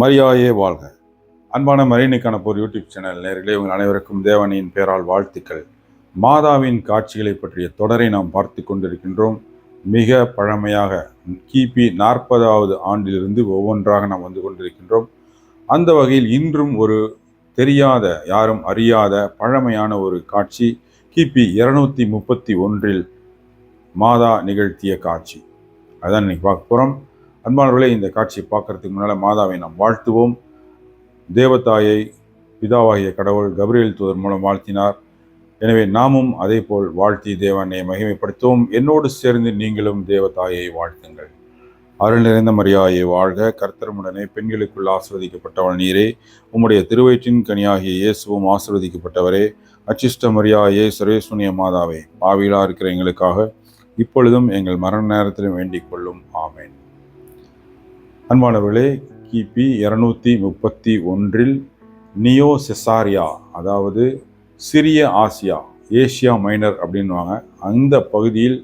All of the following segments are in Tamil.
மரியாயே வாழ்க. அன்பான மரியனுக்கான போர் யூடியூப் சேனல் நேர்களே உங்கள் அனைவருக்கும் தேவனின் பேரால் வாழ்த்துக்கள். மாதாவின் காட்சிகளை பற்றிய தொடரை நாம் பார்த்து கொண்டிருக்கின்றோம். மிக பழமையாக கிபி நாற்பதாவது ஆண்டிலிருந்து ஒவ்வொன்றாக நாம் வந்து கொண்டிருக்கின்றோம். அந்த வகையில் இன்றும் ஒரு தெரியாத யாரும் அறியாத பழமையான ஒரு காட்சி கிபி இருநூத்தி முப்பத்தி ஒன்றில் மாதா நிகழ்த்திய காட்சி. அதான் இன்னைக்கு பார்க்க போகிறோம் அன்பானவர்களே இந்த காட்சியை பார்க்கறதுக்கு முன்னால் மாதாவை நாம் வாழ்த்துவோம். தேவதாயை பிதாவாகிய கடவுள் கபிரியல் தூதர் மூலம் வாழ்த்தினார். எனவே நாமும் அதே போல் வாழ்த்தி தேவனை மகிமைப்படுத்துவோம். என்னோடு சேர்ந்து நீங்களும் தேவதாயை வாழ்த்துங்கள். அருள் நிறைந்த மரியாயை வாழ்க. கர்த்தரமுடனே பெண்களுக்குள் ஆசிர்வதிக்கப்பட்டவள் நீரே. உம்முடைய திருவயிற்றின் கனியாகிய இயேசுவும் ஆசிர்வதிக்கப்பட்டவரே. அச்சிஷ்ட மரியாயே சுரேசுனிய மாதாவே. பாவிலா இருக்கிற எங்களுக்காக இப்பொழுதும் எங்கள் மரண நேரத்திலும் வேண்டிக் கொள்ளும். ஆமேன். அன்பானவர்களே கிபி இரநூத்தி முப்பத்தி ஒன்றில் நியோ செசாரியா அதாவது சிறிய ஆசியா ஏசியா மைனர் அப்படின்வாங்க அந்த பகுதியில்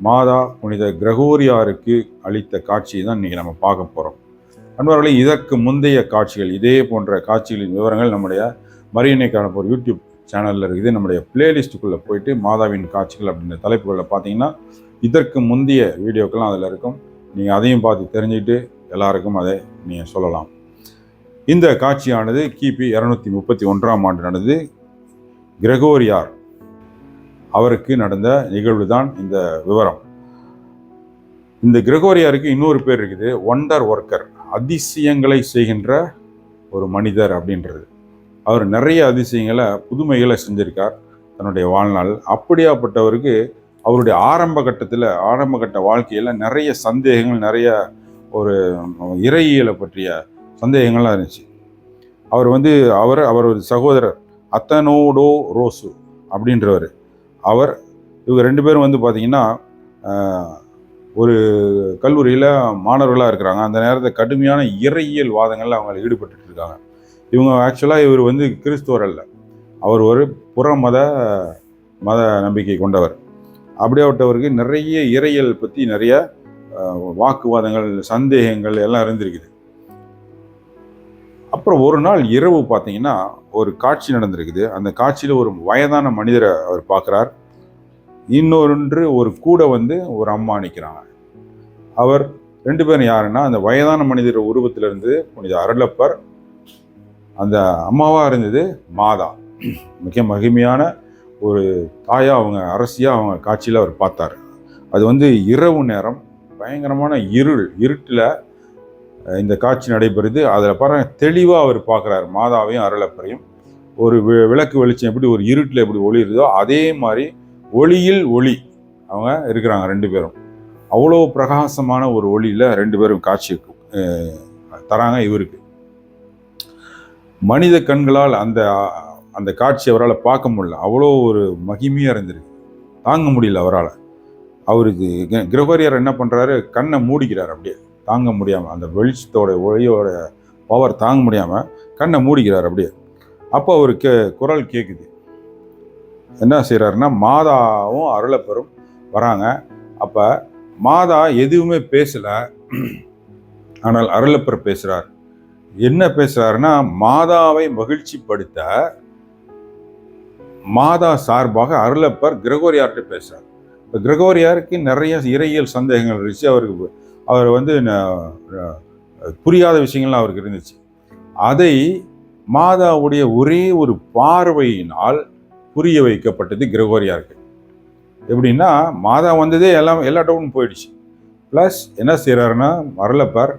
மாதா புனித கிரகோரியாருக்கு அளித்த காட்சியை தான் இன்றைக்கி நம்ம பார்க்க போகிறோம் அன்பர்களே இதற்கு முந்தைய காட்சிகள் இதே போன்ற காட்சிகளின் விவரங்கள் நம்முடைய மரியனை காணப்போர் யூடியூப் சேனலில் இருக்குது. நம்முடைய பிளேலிஸ்ட்டுக்குள்ளே போயிட்டு மாதாவின் காட்சிகள் அப்படின்ற தலைப்புகளில் பார்த்தீங்கன்னா இதற்கு முந்தைய வீடியோக்கெல்லாம் அதில் இருக்கும். நீங்கள் அதையும் பார்த்து தெரிஞ்சுக்கிட்டு எல்லாருக்கும் அதை நீங்கள் சொல்லலாம். இந்த காட்சியானது கிபி இரநூத்தி முப்பத்தி ஒன்றாம் ஆண்டு நடந்தது. கிரகோரியார் அவருக்கு நடந்த நிகழ்வு தான் இந்த விவரம். இந்த கிரகோரியாருக்கு இன்னொரு பேர் இருக்குது ஒண்டர் ஒர்க்கர் அதிசயங்களை செய்கின்ற ஒரு மனிதர் அப்படின்றது. அவர் நிறைய அதிசயங்களை புதுமைகளை செஞ்சிருக்கார் தன்னுடைய வாழ்நாள். அப்படியாப்பட்டவருக்கு அவருடைய ஆரம்ப கட்டத்தில் ஆரம்ப கட்ட வாழ்க்கையில் நிறைய சந்தேகங்கள் நிறைய ஒரு இறையியலை பற்றிய சந்தேகங்கள்லாம் இருந்துச்சு. அவர் வந்து அவர் அவரது சகோதரர் அத்தனோடோ ரோசு அப்படின்றவர். அவர் இவங்க ரெண்டு பேரும் வந்து பார்த்தீங்கன்னா ஒரு கல்லூரியில் மாணவர்களாக இருக்கிறாங்க. அந்த நேரத்தில் கடுமையான இறையியல் வாதங்களில் அவங்க ஈடுபட்டு இருக்காங்க. இவங்க ஆக்சுவலாக இவர் வந்து கிறிஸ்துவர் அல்ல. அவர் ஒரு புற மத மத நம்பிக்கை கொண்டவர். அப்படியாப்பட்டவருக்கு நிறைய இறையியல் பற்றி நிறைய வாக்குவாதங்கள் சந்தேகங்கள் எல்லாம் இருந்திருக்குது. அப்புறம் ஒரு நாள் இரவு பார்த்தீங்கன்னா ஒரு காட்சி நடந்திருக்குது. அந்த காட்சியில் ஒரு வயதான மனிதரை அவர் பார்க்குறார். இன்னொன்று ஒரு கூட வந்து ஒரு அம்மா நிற்கிறாங்க அவர் ரெண்டு பேரும் யாருன்னா அந்த வயதான மனிதர் உருவத்தில் இருந்து புனித அருளப்பர். அந்த அம்மாவாக இருந்தது மாதா. மிக மகிமையான ஒரு தாயாக அவங்க அரசியாக அவங்க காட்சியில் அவர் பார்த்தார். அது வந்து இரவு நேரம். பயங்கரமான இருள் இருட்டில் இந்த காட்சி நடைபெறுது. அதில் பாருங்க தெளிவாக அவர் பார்க்குறாரு. மாதாவையும் அருளப்பரையும். ஒரு விளக்கு வெளிச்சம் எப்படி ஒரு இருட்டில் எப்படி ஒளிருதோ அதே மாதிரி ஒளியில் ஒளி. அவங்க இருக்கிறாங்க ரெண்டு பேரும். அவ்வளோ பிரகாசமான ஒரு ஒளியில் ரெண்டு பேரும் காட்சி தராங்க இவருக்கு. மனித கண்களால் அந்த அந்த காட்சி அவரால் பார்க்க முடியல. அவ்வளோ ஒரு மகிமையாக இருந்திருக்கு. தாங்க முடியல அவரால். அவருக்கு கிரகோரியார் என்ன பண்ணுறாரு கண்ணை மூடிக்கிறார் அப்படியே. தாங்க முடியாமல் அந்த வெளிச்சத்தோட ஒளியோட பவர் தாங்க முடியாமல் கண்ணை மூடிக்கிறார் அப்படியே. அப்போ அவர் கே குரல் கேட்குது என்ன செய்கிறாருன்னா மாதாவும் அருளப்பெரும் வராங்க. அப்போ மாதா எதுவுமே பேசலை. ஆனால் அருளப்பர் பேசுகிறார் என்ன பேசுகிறாருன்னா மாதாவை மகிழ்ச்சிப்படுத்த மாதா சார்பாக அருளப்பர் கிரகோரியார்கிட்ட பேசுகிறார் இப்போ கிரகோரியாருக்கு நிறைய இறையியல் சந்தேகங்கள் இருந்துச்சு. அவருக்கு அவர் வந்து புரியாத விஷயங்கள்லாம் அவருக்கு இருந்துச்சு. அதை மாதாவுடைய ஒரே ஒரு பார்வையினால் புரிய வைக்கப்பட்டது கிரகோரியாருக்கு. எப்படின்னா மாதா வந்ததே எல்லாம் எல்லா டவுனும் போயிடுச்சு. ப்ளஸ் என்ன செய்கிறாருன்னா வரலப்பார்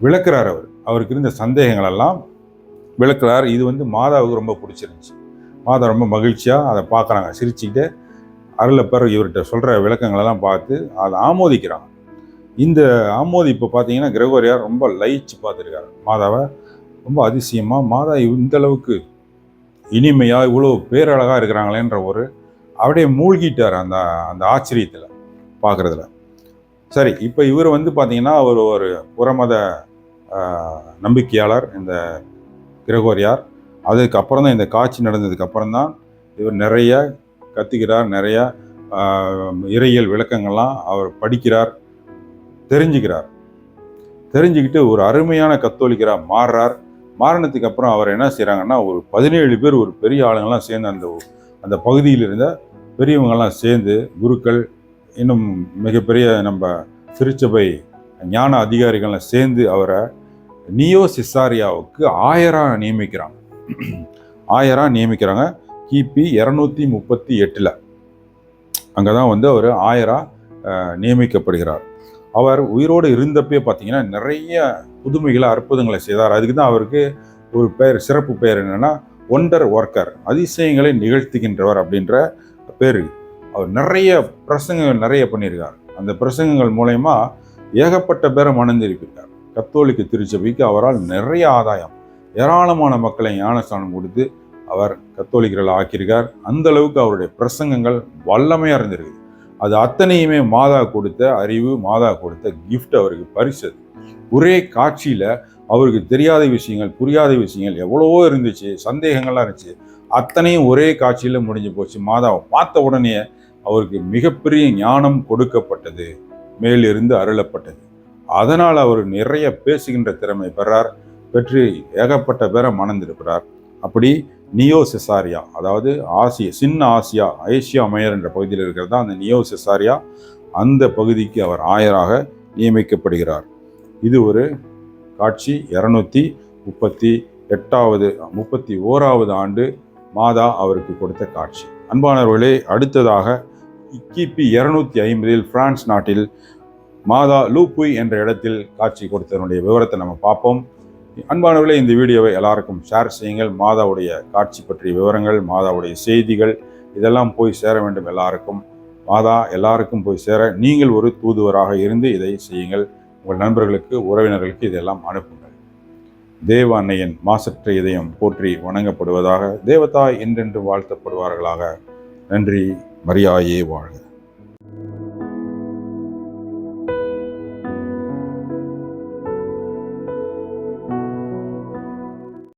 விளக்குறார் அவர். அவருக்கு இருந்த சந்தேகங்கள் எல்லாம் விளக்குறார். இது வந்து மாதாவுக்கு ரொம்ப பிடிச்சிருந்துச்சு. மாதா ரொம்ப மகிழ்ச்சியாக அதை பார்க்குறாங்க. சிரிச்சுக்கிட்டு அருளப்பர் இவர்கிட்ட சொல்கிற விளக்கங்களெல்லாம் பார்த்து அதை ஆமோதிக்கிறாங்க. இந்த ஆமோதிப்பு பார்த்தீங்கன்னா கிரகோரியார் ரொம்ப லயிச்சு பார்த்துருக்காரு. மாதாவை ரொம்ப அதிசயமாக மாதா இந்த அளவுக்கு இனிமையாக இவ்வளோ பேரழகாக இருக்கிறாங்களேன்ற ஒரு அப்படியே மூழ்கிட்டார் அந்த அந்த ஆச்சரியத்தில் பார்க்குறதுல. சரி இப்போ இவர் வந்து பார்த்தீங்கன்னா அவர் ஒரு புறமத நம்பிக்கையாளர் இந்த கிரகோரியார். அதுக்கப்புறம் தான் இந்த காட்சி நடந்ததுக்கப்புறம் தான் இவர் நிறைய கத்துக்கிறார் நிறையா இறையியல் விளக்கங்கள்லாம் அவர் படிக்கிறார் தெரிஞ்சுக்கிறார். தெரிஞ்சுக்கிட்டு ஒரு அருமையான கத்தோலிக்கராக மாறுறார். மாறினதுக்கு அப்புறம் அவர் என்ன செய்கிறாங்கன்னா ஒரு பதினேழு பேர் ஒரு பெரிய ஆளுங்கள்லாம் சேர்ந்து அந்த அந்த பகுதியில் இருந்த பெரியவங்கள்லாம் சேர்ந்து குருக்கள் இன்னும் மிகப்பெரிய நம்ம திருச்சபை ஞான அதிகாரிகள்லாம் சேர்ந்து அவரை நியோ சிசாரியாவுக்கு ஆயராக நியமிக்கிறாங்க. ஆயராக நியமிக்கிறாங்க. கிபி இரநூத்தி முப்பத்தி எட்டில். அங்கே தான் வந்து அவர் ஆயரா நியமிக்கப்படுகிறார். அவர் உயிரோடு இருந்தப்பே பார்த்தீங்கன்னா நிறைய புதுமைகளை அற்புதங்களை செய்தார். அதுக்கு தான் அவருக்கு ஒரு பெயர் சிறப்பு பெயர் என்னென்னா ஒண்டர் ஒர்க்கர் அதிசயங்களை நிகழ்த்துகின்றவர் அப்படின்ற பேர். அவர் நிறைய பிரசங்கங்கள் நிறைய பண்ணியிருக்கார். அந்த பிரசங்கங்கள் மூலயமா ஏகப்பட்ட பேரை மணந்திருக்கிறார். கத்தோலிக்க திருச்சபைக்கு அவரால் நிறைய ஆதாயம் ஏராளமான மக்களை ஞானஸ்தானம் கொடுத்து அவர் கத்தோலிக்கர்கள் ஆக்கியிருக்கார். அந்த அளவுக்கு அவருடைய பிரசங்கங்கள் வல்லமையாக இருந்திருக்கு அது அத்தனையுமே மாதா கொடுத்த அறிவு மாதா கொடுத்த கிஃப்ட் அவருக்கு பரிசு. ஒரே காட்சியில் அவருக்கு தெரியாத விஷயங்கள் புரியாத விஷயங்கள் எவ்வளவோ இருந்துச்சு சந்தேகங்கள்லாம் இருந்துச்சு. அத்தனையும் ஒரே காட்சியில் முடிஞ்சு போச்சு. மாதாவை பார்த்த உடனே அவருக்கு மிகப்பெரிய ஞானம் கொடுக்கப்பட்டது. மேலிருந்து அருளப்பட்டது. அதனால் அவர் நிறைய பேசுகின்ற திறமை பெறார். பெற்று ஏகப்பட்ட பேரை மணந்திருக்கிறார். அப்படி நியோ செசாரியா அதாவது ஆசியா சின்ன ஆசியா ஏசியா மையர் என்ற பகுதியில் இருக்கிறதா அந்த நியோ செசாரியா அந்த பகுதிக்கு அவர் ஆயராக நியமிக்கப்படுகிறார். இது ஒரு காட்சி. இரநூத்தி முப்பத்தி எட்டாவது முப்பத்தி ஓராவது ஆண்டு மாதா அவருக்கு கொடுத்த காட்சி. அன்பானவர்களே அடுத்ததாக கிபி இரநூத்தி ஐம்பதில் பிரான்ஸ் நாட்டில் மாதா லூப்புய் என்ற இடத்தில் காட்சி கொடுத்ததனுடைய விவரத்தை நம்ம பார்ப்போம். அன்பானவர்களே இந்த வீடியோவை எல்லாருக்கும் ஷேர் செய்யுங்கள். மாதாவுடைய காட்சி பற்றிய விவரங்கள் மாதாவுடைய செய்திகள் இதெல்லாம் போய் சேர வேண்டும் எல்லாருக்கும். மாதா எல்லாருக்கும் போய் சேர நீங்கள் ஒரு தூதுவராக இருந்து இதை செய்யுங்கள். உங்கள் நண்பர்களுக்கு உறவினர்களுக்கு இதெல்லாம் அனுப்புங்கள். தேவ அன்னையின் மாசற்ற இதயம் போற்றி வணங்கப்படுவதாக தேவதாய் என்றென்று வாழ்த்தப்படுவார்களாக. நன்றி மரியாயே வாழ்க.